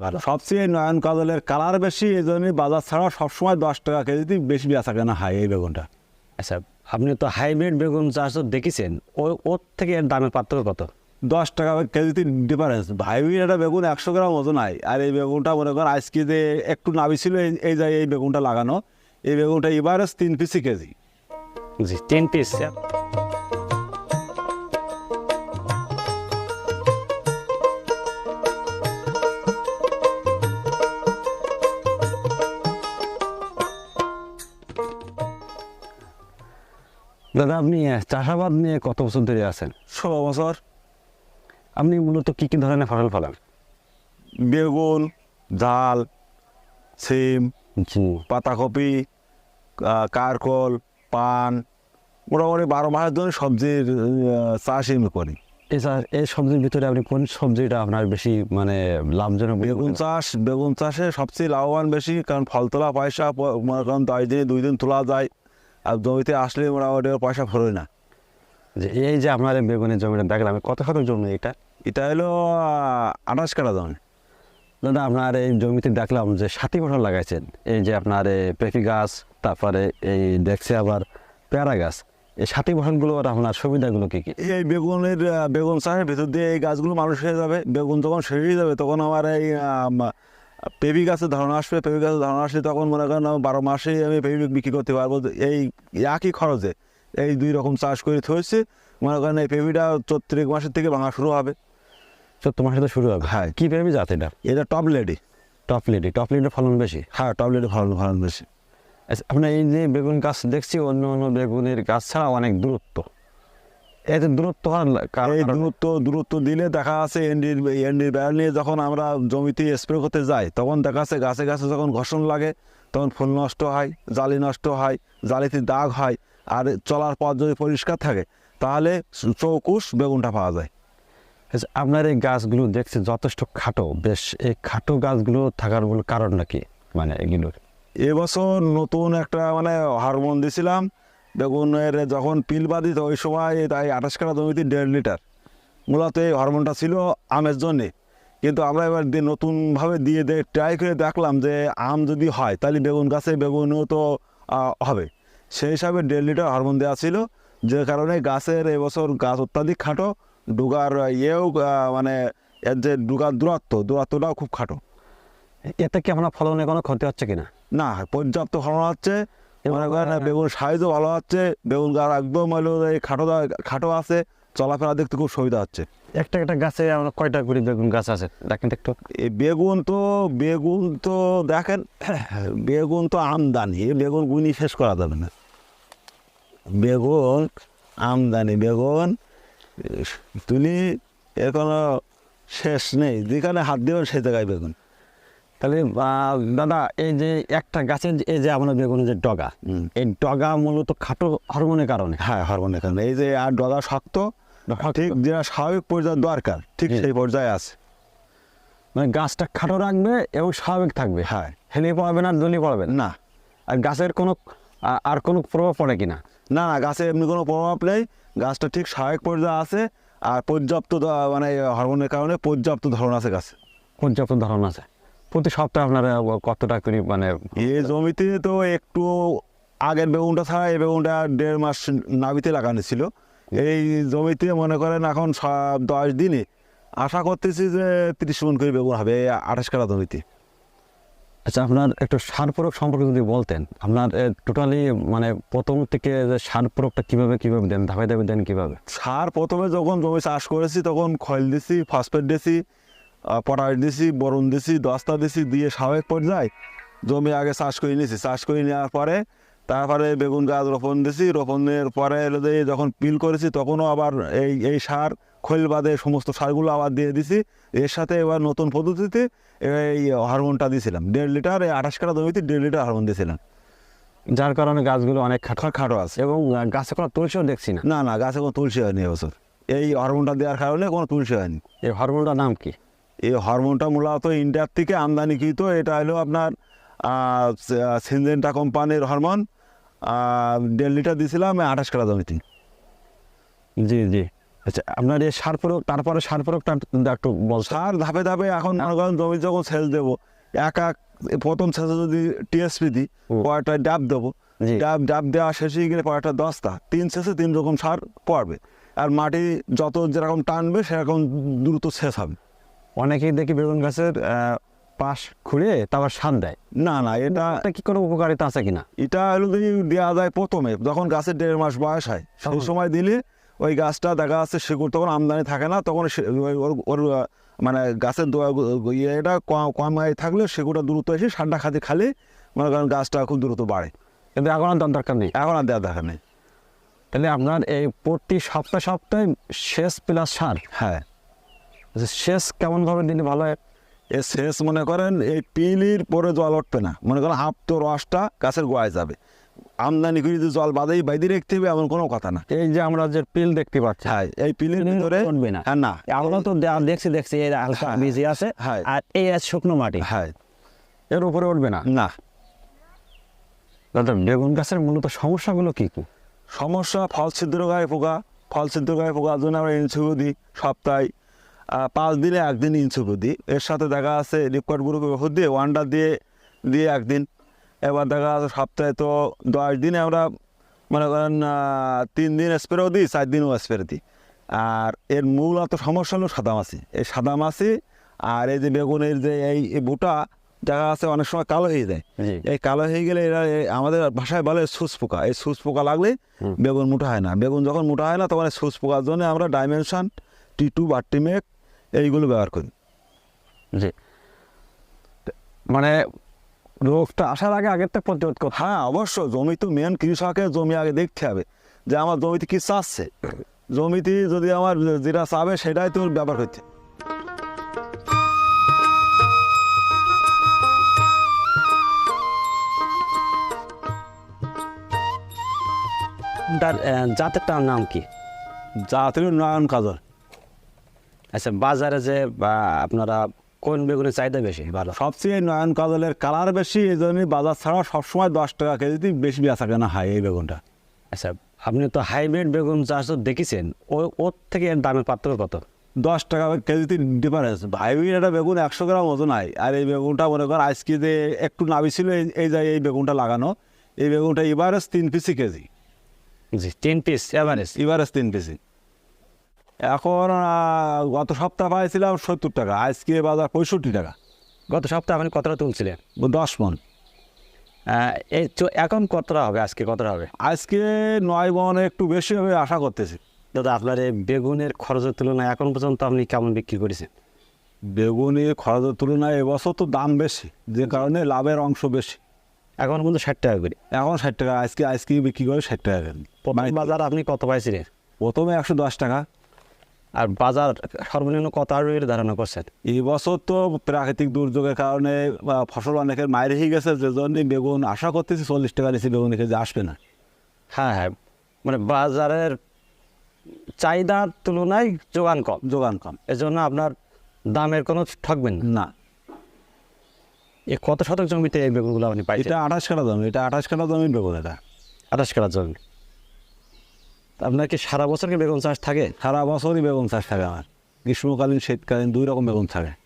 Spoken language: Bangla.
সবচেয়ে নয়ন কাজলের কালার বেশি এই জন্যই বাজার ছাড়া সবসময় দশ টাকা কেজিতে বেশি বেচা কেনা হয় এই বেগুনটা। আচ্ছা আপনি তো হাইব্রিড বেগুন চাষ তো দেখেছেন ও ওর থেকে এর দামের পার্থক্য কত? দশ টাকা কেজিতে ডিফারেন্স হাইব্রিড একটা বেগুন একশো গ্রাম ওজন হয়। আর এই বেগুনটা মনে করেন আজকে যে একটু নাবি ছিল এই- এই যে এই বেগুনটা লাগানো। এই বেগুনটা এবারে তিন পিসি কেজি। জি টেন পিস। দাদা আপনি চাষাবাদ নিয়ে কত বছর ধরে আছেন? ষোলো বছর। আপনি মূলত কী কী ধরনের ফসল ফলান? বেগুন ঝাল সিম পাতাকপি কারকল পান মোটামুটি বারো মাসের জন্য সবজির চাষ আমি করি। এছাড়া এই সবজির ভিতরে আপনি কোন সবজিটা আপনার বেশি মানে লাভজনক বেগুন চাষ বেগুন চাষে সবচেয়ে লাভবান বেশি কারণ ফল তোলা পয়সা মনে করেন দশ দিনে দুই দিন তোলা যায়। আর জমিতে আসলে মোটামুটি পয়সা ফেরোয় না। যে এই যে আপনার এই বেগুনের জমিটা দেখলাম কত শতক জমি এটা? এটা হলো আঠাশ কাটা জমি দাদা আপনার এই জমিতে দেখলাম যে সাথী ফসল লাগাইছেন। এই যে আপনার এই পেঁপি গাছ তারপরে এই দেখছে আবার পেয়ারা গাছ। এই সাথী ফসলগুলো আর আপনার সুবিধাগুলো কী কী? এই বেগুনের বেগুন চাষের ভিতর দিয়ে এই গাছগুলো মানুষ হয়ে যাবে। বেগুন যখন শেষ হয়ে যাবে তখন আমার এই আম, পেঁপি গাছের ধারণা আসবে পেঁপি গাছের ধারণা আসলে তখন মনে করেন আমার বারো মাসেই আমি পেঁপি বিক্রি করতে পারব। এই একই খরচে এই দুই রকম চাষ করে থয়েছে মনে করেন এই পেবিটা চৈত্রিক মাসের থেকে ভাঙা শুরু হবে। চোদ্দ মাসে তো শুরু হবে? হ্যাঁ। কী পেঁপি জাত এটা? এটা top lady. Top lady. Top লিডের ফলন বেশি? হ্যাঁ টপ লেডি ফলন ফলন বেশি। আচ্ছা, আপনার এই যে বেগুন গাছ দেখছি অন্য অন্য বেগুনের গাছ ছাড়া অনেক দূরত্ব। এতে দূরত্ব কারণ এই দূরত্ব দূরত্ব দিলে দেখা আছে এনডির এনডির ব্যাল নিয়ে যখন আমরা জমিতে স্প্রে করতে যাই তখন দেখা যাচ্ছে গাছে গাছে যখন ঘর্ষণ লাগে তখন ফুল নষ্ট হয় জালি নষ্ট হয় জালিতে দাগ হয় আর চলার পথ যদি পরিষ্কার থাকে তাহলে চৌকুশ বেগুনটা পাওয়া যায়। আপনার এই গাছগুলো দেখছি যথেষ্ট খাটো বেশ এই খাটো গাছগুলো থাকার মূল কারণটা কি মানে এগুলোর। এবছর নতুন একটা মানে হরমোন দিছিলাম বেগুনের যখন পিল বাঁধিত ওই সময় তাই আঠাশ কাটা জমিতে দেড় লিটার। মূলত এই হরমোনটা ছিল আমের জন্যে। কিন্তু আমরা এবার দিয়ে নতুনভাবে দিয়ে দে ট্রাই করে দেখলাম যে আম যদি হয় তাহলে বেগুন গাছে বেগুনও তো হবে। সেই হিসাবে দেড় লিটার হরমোন দেওয়া ছিল যে কারণে গাছের এবছর গাছ অত্যাধিক খাটো ডুগার ইয়েও মানে এর যে ডুগার দূরত্ব দূরত্বটাও খুব খাটো। এতে কি আপনার ফলনে কোনো ক্ষতি হচ্ছে কিনা? না পর্যাপ্ত ফলন হচ্ছে মনে করেন না, বেগুন সাইজও ভালো হচ্ছে বেগুন গাছ একদম হলো খাটো খাটো আছে চলাফেরা দেখতে খুব সুবিধা হচ্ছে। একটা একটা গাছে আমরা কয়টা করে বেগুন গাছ আছে? দেখেন একটু। এই বেগুন তো বেগুন তো দেখেন বেগুন তো আমদানি বেগুন গুনি শেষ করা যাবে না। বেগুন আমদানি বেগুন তুলি এর কোনো শেষ নেই যেখানে হাত দেবেন সেই জায়গায় বেগুন। তাহলে দাদা এই যে একটা গাছের যে- এই যে আমরা বেগুনের যে ডগা এই ডগা মূলত খাটো হরমোনের কারণে। হ্যাঁ হরমোনের কারণে। এই যে আর ডগা শক্ত। ঠিক যেটা স্বাভাবিক পর্যায়ে দরকার ঠিক সেই পর্যায়ে আছে। মানে গাছটা খাটো রাখবে এবং স্বাভাবিক থাকবে। হ্যাঁ। হেলে পড়বে না দলি পড়বে না। না। আর গাছের কোনো আর কোনো প্রভাব পড়ে কিনা না? না গাছে এমনি কোনো প্রভাব নেই। গাছটা ঠিক স্বাভাবিক পর্যায়ে আছে আর পর্যাপ্ত মানে হরমোনের কারণে পর্যাপ্ত ধরন আছে গাছে। পর্যাপ্ত ধরন আছে। প্রতি সপ্তাহে আপনারা কতটা করে মানে এই জমিতে তো একটু আগের বেগুনটা ছাড়া এই বেগুনটা দেড় মাস নাবিতে লাগানো ছিল। এই জমিতে মনে করেন এখন সব দশ দিনে আশা করতেছি যে তিরিশ মন করে বেগুন হবে আঠাশ কাটা জমিতে। আচ্ছা আপনার একটু সার প্রয়োগ সম্পর্কে যদি বলতেন আপনার টোটালি মানে প্রথম থেকে যে সার প্রয়োগটা কীভাবে কীভাবে দেন ধাপে ধাপে দেন কীভাবে? সার প্রথমে যখন জমি চাষ করেছি তখন খৈল দিছি ফসফেট দিছি আহ, পটাশ দিছি বরুণ দিছি দস্তা দিছি দিয়ে স্বাভাবিক পর্যায়ে জমি আগে চাষ করে নিয়েছি। চাষ করে নেওয়ার পরে তারপরে বেগুন গাছ রোপণ দিছি। রোপণের পরে যখন পিল করেছি তখনও আবার এই এই সার খৈল বাদে সমস্ত সারগুলো আবার দিয়ে দিছি। এর সাথে এবার নতুন পদ্ধতিতে এই হরমোনটা দিয়েছিলাম দেড় লিটার এই আঠাশ কাটা জমিতে দেড় লিটার হরমোন দিয়েছিলাম যার কারণে গাছগুলো অনেক খাটো খাটো আছে। এবং গাছে কোনো তুলসীও দেখছি না। না না গাছে কোনো তুলসী হয়নি এবছর এই হরমোনটা দেওয়ার কারণে কোনো তুলসী হয়নি। এই হরমোনটার নাম কি? এই হরমোনটা মূলত ইন্ডিয়ার থেকে আমদানিকৃত। এটা হলো আপনার সিনজেন্টা কোম্পানির হরমোন। দেড় লিটার দিয়েছিলাম আঠাশ কাটা জমিতে জি জি। আচ্ছা আপনার এই সার প্রয়োগ তারপরে সার প্রয়োগটা একটু বল সার ধাপে ধাপে এখন জমি যখন সেচ দেবো এক এক প্রথম সেচে যদি টিএসপি দিই। পরেরটা ডাব দেবো ডাব ডাব দেওয়া শেষে গেলে পরেরটা দশটা তিন শেষে তিন রকম সার পড়বে। আর মাটি যত যেরকম টানবে সেরকম দ্রুত শেষ হবে। অনেকেই দেখি বেগুন গাছের পাশ খুঁড়ে তারপর সার দেয়। না না এটা কি কোনো উপকারিতা আছে কিনা? এটা হলো যদি দেওয়া যায় প্রথমে যখন গাছের দেড় মাস বয়স হয় সেই সময় দিলে ওই গাছটা দেখা যাচ্ছে শিকড় তখন আমদানি থাকে না তখন ওর মানে গাছের দোয়া ইয়েটা কম কম থাকলে শিকড়টা দ্রুত এসে ঠান্ডা খাতে খালে মনে করেন গাছটা খুব দ্রুত বাড়ে। কিন্তু এখন আর দরকার নেই? এখন আর দেওয়া দেখা নেই। তাহলে আপনার এই প্রতি সপ্তাহে সপ্তাহে শেষ প্লাস সার? হ্যাঁ। আচ্ছা, শেষ কেমনভাবে দিলে ভালো হয়? এ শেষ মনে করেন এই পিলির পরে জল উঠবে না। মনে করেন হাফ তো রসটা গাছের গোয়ায় যাবে। আমদানি করে যদি জল বাদেই বাইরে রাখতে হবে এমন কোনো কথা না। এই যে আমরা যে পিল দেখতে পাচ্ছি হ্যাঁ এই পিলের ভিতরে উঠবে না। হ্যাঁ না। আমরা তো দেখছি দেখছি এই হালকা হ্যাঁ, আছে হ্যাঁ। আর এই আছে শুকনো মাটি। হ্যাঁ। এর উপরে উঠবে না? না। দাদা বেগুন গাছের মূলত সমস্যাগুলো কী কী? সমস্যা ফল ছিদ্র গায়ে পোকা ফল ছিদ্র গায়ে পোকার জন্য আমরা ইনসুবু দিই সপ্তাহে পাঁচ দিনে একদিন ইনসুবু দিই। এর সাথে দেখা আছে লিপকট গ্রুপ ওষুধ দিয়ে ওয়ান্ডার দিয়ে দিয়ে একদিন। এবার দেখা যাচ্ছে সপ্তাহে তো দশ দিনে আমরা মনে করেন তিন দিন স্প্রেও দিই চার দিনও স্প্রে দিই। আর এর মূল মূলত সমস্যা হলো সাদামাছি এই সাদামাছি আর এই যে বেগুনের যে এই বুটা দেখা আছে অনেক সময় কালো হয়ে যায়। এই কালো হয়ে গেলে এরা আমাদের ভাষায় বলে সুস পোকা। এই সুস পোকা লাগলে বেগুন মোটা হয় না। বেগুন যখন মোটা হয় না তখন এই সুস পোকার জন্য আমরা ডাইমেনশন টি টু বা টিমেক এইগুলো ব্যবহার করি। জি। মানে রোগটা আসার আগে আগের থেকে প্রতিরোধ করতে হ্যাঁ অবশ্য জমি তো মেন কৃষকের জমি আগে দেখতে হবে যে আমার জমিতে কী চাচ্ছে জমিতে যদি আমার যেটা চাবে সেটাই তো ব্যবহার হবে। তার জাতেরটার নাম কি? জাতীয় নয়ন কাজল। আচ্ছা বাজারে যে বা আপনারা কোন বেগুনের চাহিদা বেশি? ভালো। সবচেয়ে নয়ন কাজলের কালার বেশি এই জন্যই বাজার ছাড়া সবসময় দশ টাকা কেজিতে বেশি বেচা কেনা হয় এই বেগুনটা। আচ্ছা আপনি তো হাইব্রিড বেগুন চাষ তো দেখেছেন ও ওর থেকে এর দামের পার্থক্য কত? দশ টাকা কেজিতে ডিফারেন্স ভাইবির একটা বেগুন একশো গ্রাম ওজন হয় আর এই বেগুনটা মনে কর আজকে যে একটু নাবি ছিল এই- এই যে এই বেগুনটা লাগানো এই বেগুনটা এভারেজ তিন পিসি কেজি। জি তিন পিস এভারেজ এভারেজ তিন পিসি। এখন গত সপ্তাহ পাইছিলাম সত্তর টাকা আজকে বাজার পঁয়ষট্টি টাকা। গত সপ্তাহে আপনি কতটা তুলছিলেন? দশ মন। আহ, এই এখন কতটা হবে আজকে কতটা হবে? আজকে নয় মন একটু বেশি হবে আশা করতেছি। দাদা আপনার এই বেগুনের খরচের তুলনায় এখন পর্যন্ত আপনি কেমন বিক্রি করেছেন? বেগুনের খরচের তুলনায় এবছর তো দাম বেশি যে কারণে লাভের অংশ বেশি। এখন পর্যন্ত ষাট টাকা করে। এখন ষাট টাকা আজকে আজকে বিক্রি করে ষাট টাকা করে। প্রথম বাজার আপনি কত পাইছিলেন? প্রথমে একশো দশ টাকা আর বাজার সর্বনিম্ন কত আর ধারণা করছেন? এই বছর তো প্রাকৃতিক দুর্যোগের কারণে ফসল অনেকের মায়ের হয়ে গেছে যে জন্য বেগুন আশা করতেছি চল্লিশ টাকা নিচে বেগুন কেজি আসবে না। হ্যাঁ হ্যাঁ। মানে বাজারের চাহিদার তুলনায় যোগান কম। যোগান কম। এজন্য আপনার দামের কোনো ঠকবেন না। এ কত শতক জমিতে এই বেগুনগুলো আপনি পাই এটা আঠাশ কাটা জমি এটা আঠাশ কাটা জমির বেগুন এটা। আঠাশ কাটা জমি। আপনার কি সারা বছর কি বেগুন চাষ থাকে? সারা বছরই বেগুন চাষ থাকে আমার। গ্রীষ্মকালীন, শীতকালীন দুই রকম বেগুন থাকে।